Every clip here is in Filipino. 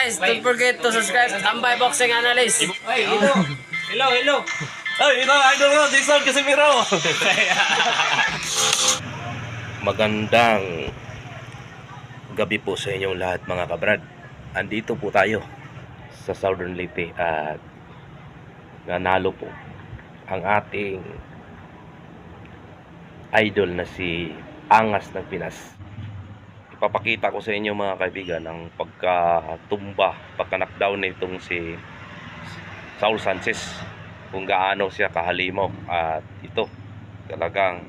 guys, don't forget to subscribe to Tambay Boxing Analyst. Ay, hello. Hello, hello. Ay, ito, idol ko, Jason Casimiro. Magandang gabi po sa inyong lahat mga kabrad. Andito po tayo sa Southern Leyte at nanalo po ang ating idol na si Angas ng Pinas. Ipapakita ko sa inyo mga kaibigan ang pagkatumba, pagka-knockdown nitong si Saul Sanchez kung gaano siya kahalimaw at ito talagang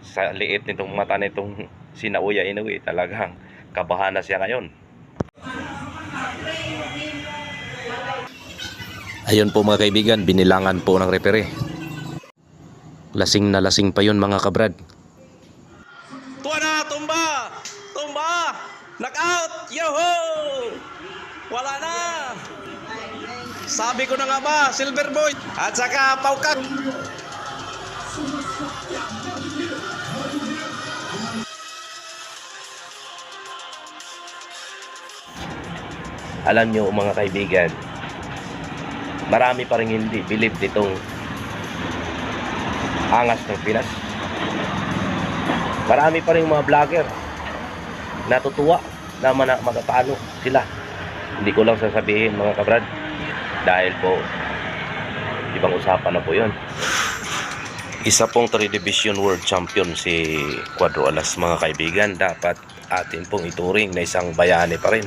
sa liit nitong mata nitong sinauya Inoue talagang kabahan na siya ngayon Ayun po mga kaibigan, binilangan po ng repere. Lasing na lasing pa yun mga kabrad. Knockout! Yoho! Wala na! Sabi ko na nga ba, Silver Boy at saka Paukat. Alam nyo mga kaibigan, marami pa rin hindi believe nitong angas ng Pinas. Marami pa rin mga vlogger natutuwa na mana- matatalo sila. Hindi ko lang sasabihin mga kabrad dahil po ibang usapan na po yon. Isa pong 3 Division World Champion si Cuadro Alas mga kaibigan. Dapat atin pong ituring na isang bayani pa rin.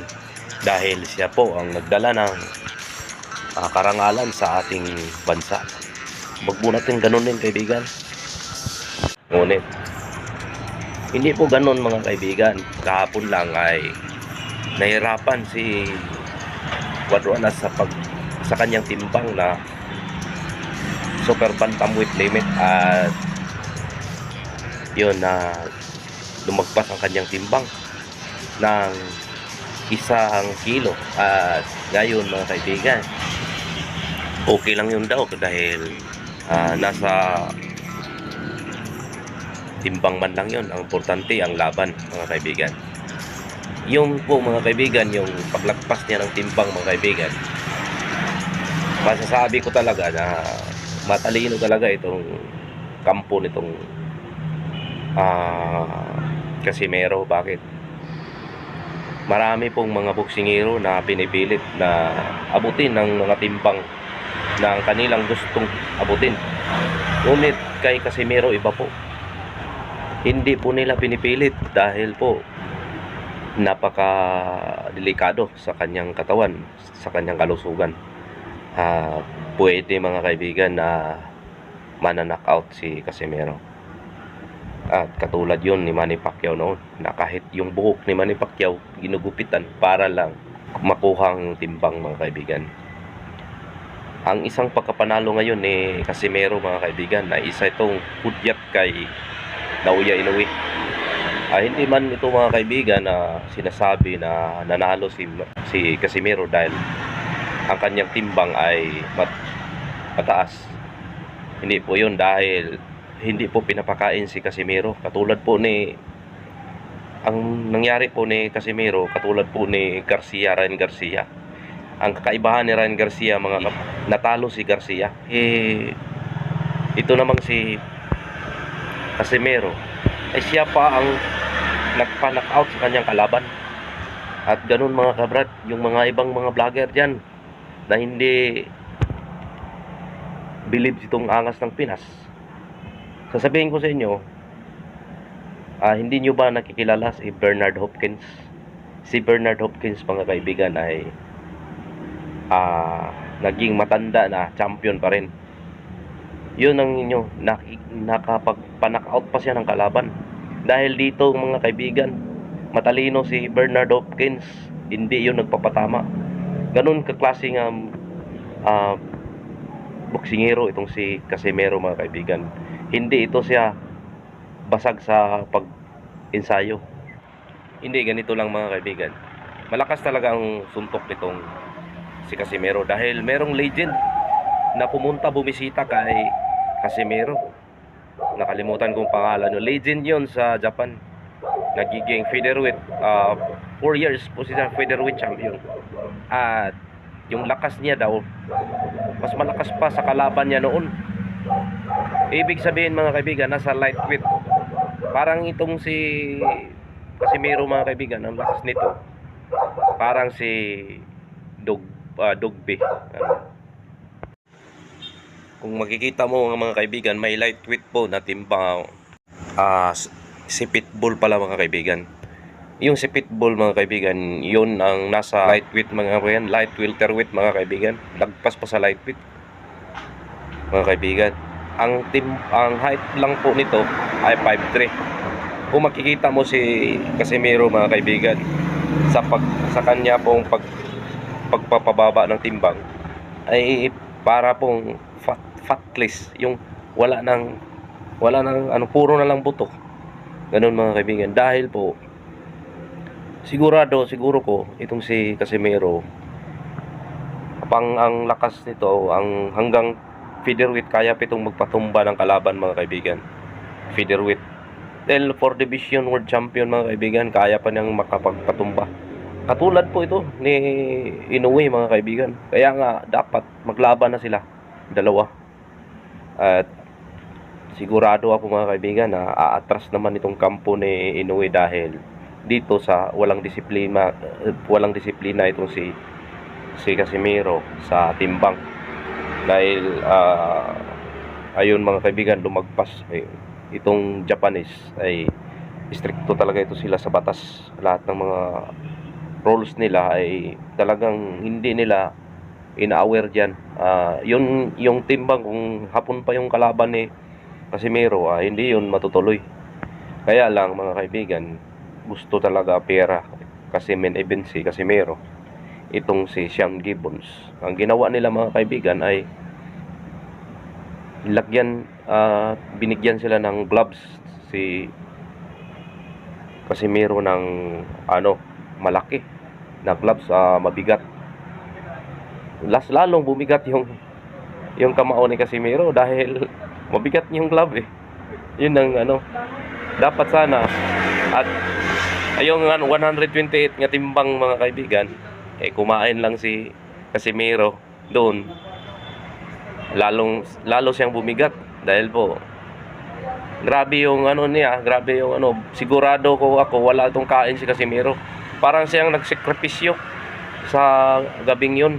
Dahil siya po ang nagdala ng ah, karangalan sa ating bansa. Huwag po natin ganun din kaibigan. Ngunit, hindi po ganun mga kaibigan. Kahapon lang ay nahirapan si Cuadro Alas sa pag sa kanyang timbang na super bantamweight limit at yun na lumagpas ang kanyang timbang ng isang kilo at ngayon mga kaibigan okay lang yun daw dahil ah, nasa timbang man lang yun. Ang importante ang laban mga kaibigan. Yung po mga kaibigan yung paglagpas niya ng timbang mga kaibigan. Masasabi ko talaga na matalino talaga itong kampo nitong ah Casimero bakit? Marami pong mga boksingero na pinipilit na abutin ng mga timbang na ang kanilang gustong abutin. Ngunit kay Casimero iba po hindi po nila pinipilit dahil po napaka delikado sa kanyang katawan sa kanyang kalusugan ah pwede mga kaibigan na mana-knockout si Casimero. At katulad yon ni Manny Pacquiao noon na kahit yung buhok ni Manny Pacquiao ginugupitan para lang makuhang timbang mga kaibigan. Ang isang pagkapanalo ngayon ni Casimero mga kaibigan na isa itong hudyat kay Naoya Inoue. Ah, hindi man ito mga kaibigan na sinasabi na nanalo si si Casimero dahil ang kanyang timbang ay mat mataas. Hindi po yun dahil hindi po pinapakain si Casimiro. Katulad po ni ang nangyari po ni Casimiro, katulad po ni Garcia, Ryan Garcia. Ang kakaibahan ni Ryan Garcia, mga natalo si Garcia. Eh, ito namang si Casimiro, ay siya pa ang nagpa-knockout sa kanyang kalaban. At ganun mga kabrad, yung mga ibang mga vlogger dyan, na hindi believe itong angas ng Pinas. Sasabihin ko sa inyo, ah, hindi nyo ba nakikilala si Bernard Hopkins? Si Bernard Hopkins, mga kaibigan, ay ah, naging matanda na champion pa rin. Yun ang inyo, nakapagpa-knockout pa siya ng kalaban. Dahil dito, mga kaibigan, matalino si Bernard Hopkins, hindi yun nagpapatama. Ganun kaklaseng um, ah, boksingero itong si Casimero mga kaibigan. Hindi ito siya basag sa pag-ensayo. Hindi ganito lang mga kaibigan. Malakas talaga ang suntok nitong si Casimero dahil merong legend na pumunta bumisita kay Casimero. Nakalimutan kong pangalan. no. Legend yon sa Japan. Nagiging featherweight uh, 4 years po siya featherweight champion. At yung lakas niya daw, mas malakas pa sa kalaban niya noon. Ibig sabihin mga kaibigan, nasa lightweight. Parang itong si Casimiro mga kaibigan, ang lakas nito. Parang si Dog, uh, Dogbe. Ano. Kung makikita mo mga kaibigan, may lightweight po na timbang ah si Pitbull pala mga kaibigan. Yung si Pitbull mga kaibigan, yun ang nasa lightweight mga kaibigan, light welterweight mga kaibigan. Lagpas pa sa lightweight. Mga kaibigan. Ang tim ang height lang po nito ay 5'3. Kung makikita mo si Casimiro mga kaibigan sa pag sa kanya pong pag pagpapababa ng timbang ay para pong fat, fatless yung wala nang wala nang ano puro na lang buto. Ganun mga kaibigan. Dahil po sigurado siguro ko itong si Casimiro pang ang lakas nito ang hanggang featherweight kaya pitong magpatumba ng kalaban mga kaibigan. Featherweight. Dahil for division world champion mga kaibigan kaya pa niyang makapagpatumba. Katulad po ito ni Inoue mga kaibigan. Kaya nga dapat maglaban na sila dalawa at sigurado ako mga kaibigan na aatras naman itong kampo ni Inoue dahil dito sa walang disiplina walang disiplina itong si si Casimiro sa timbang. Dahil ah, ayun mga kaibigan lumagpas eh, itong Japanese ay stricto talaga ito sila sa batas. Lahat ng mga rules nila ay talagang hindi nila ina-aware diyan yun yung timbang kung hapon pa yung kalaban ni Casimiro ah, hindi yun matutuloy. Kaya lang mga kaibigan gusto talaga pera. Kasi main event si Casimiro. Itong si Sean Gibbons. Ang ginawa nila mga kaibigan ay lagyan ah, binigyan sila ng gloves si Casimiro ng ano malaki na gloves ah, mabigat las lalong bumigat yung yung kamao ni Casimiro dahil mabigat yung glove eh. Yun ang ano dapat sana. At ayong ano, 128 nga timbang mga kaibigan eh kumain lang si Casimiro doon. Lalong lalo siyang bumigat dahil po grabe yung ano niya grabe yung ano sigurado ko ako wala itong kain si Casimiro. Parang siyang nagsakripisyo sa gabing yun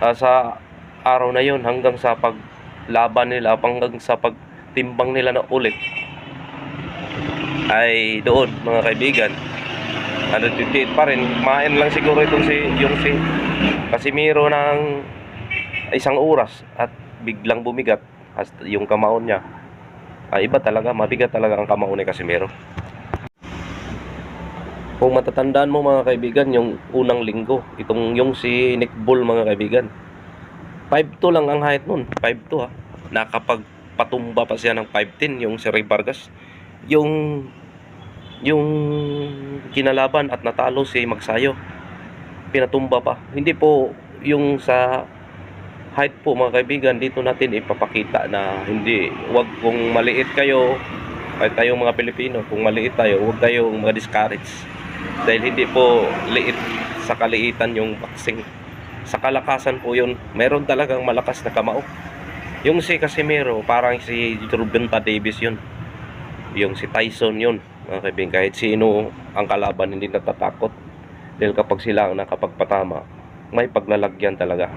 ah, sa araw na yun hanggang sa paglaban nila hanggang sa pagtimbang nila na ulit ay doon mga kaibigan 128 pa rin kumain lang siguro itong si yung si Casimiro ng isang oras at biglang bumigat yung kamaon niya. Ay iba talaga mabigat talaga ang kamaon ni Casimiro kung matatandaan mo mga kaibigan yung unang linggo itong yung si Nick Bull mga kaibigan. 5'2 lang ang height nun. 5'2 ha? Nakapagpatumba pa siya ng 5'10 yung si Ray Vargas. Yung yung kinalaban at natalo si Magsayo pinatumba pa. Hindi po yung sa height po mga kaibigan dito natin ipapakita na hindi. Wag kung maliit kayo ay tayong mga Pilipino kung maliit tayo wag tayong mga discourage dahil hindi po liit sa kaliitan yung boxing. Sa kalakasan po yun meron talagang malakas na kamao. Yung si Casimiro parang si Rubenta Davis yun. Yung si Tyson yun mga kahit sino ang kalaban hindi natatakot. Dahil kapag sila ang nakapagpatama may paglalagyan talaga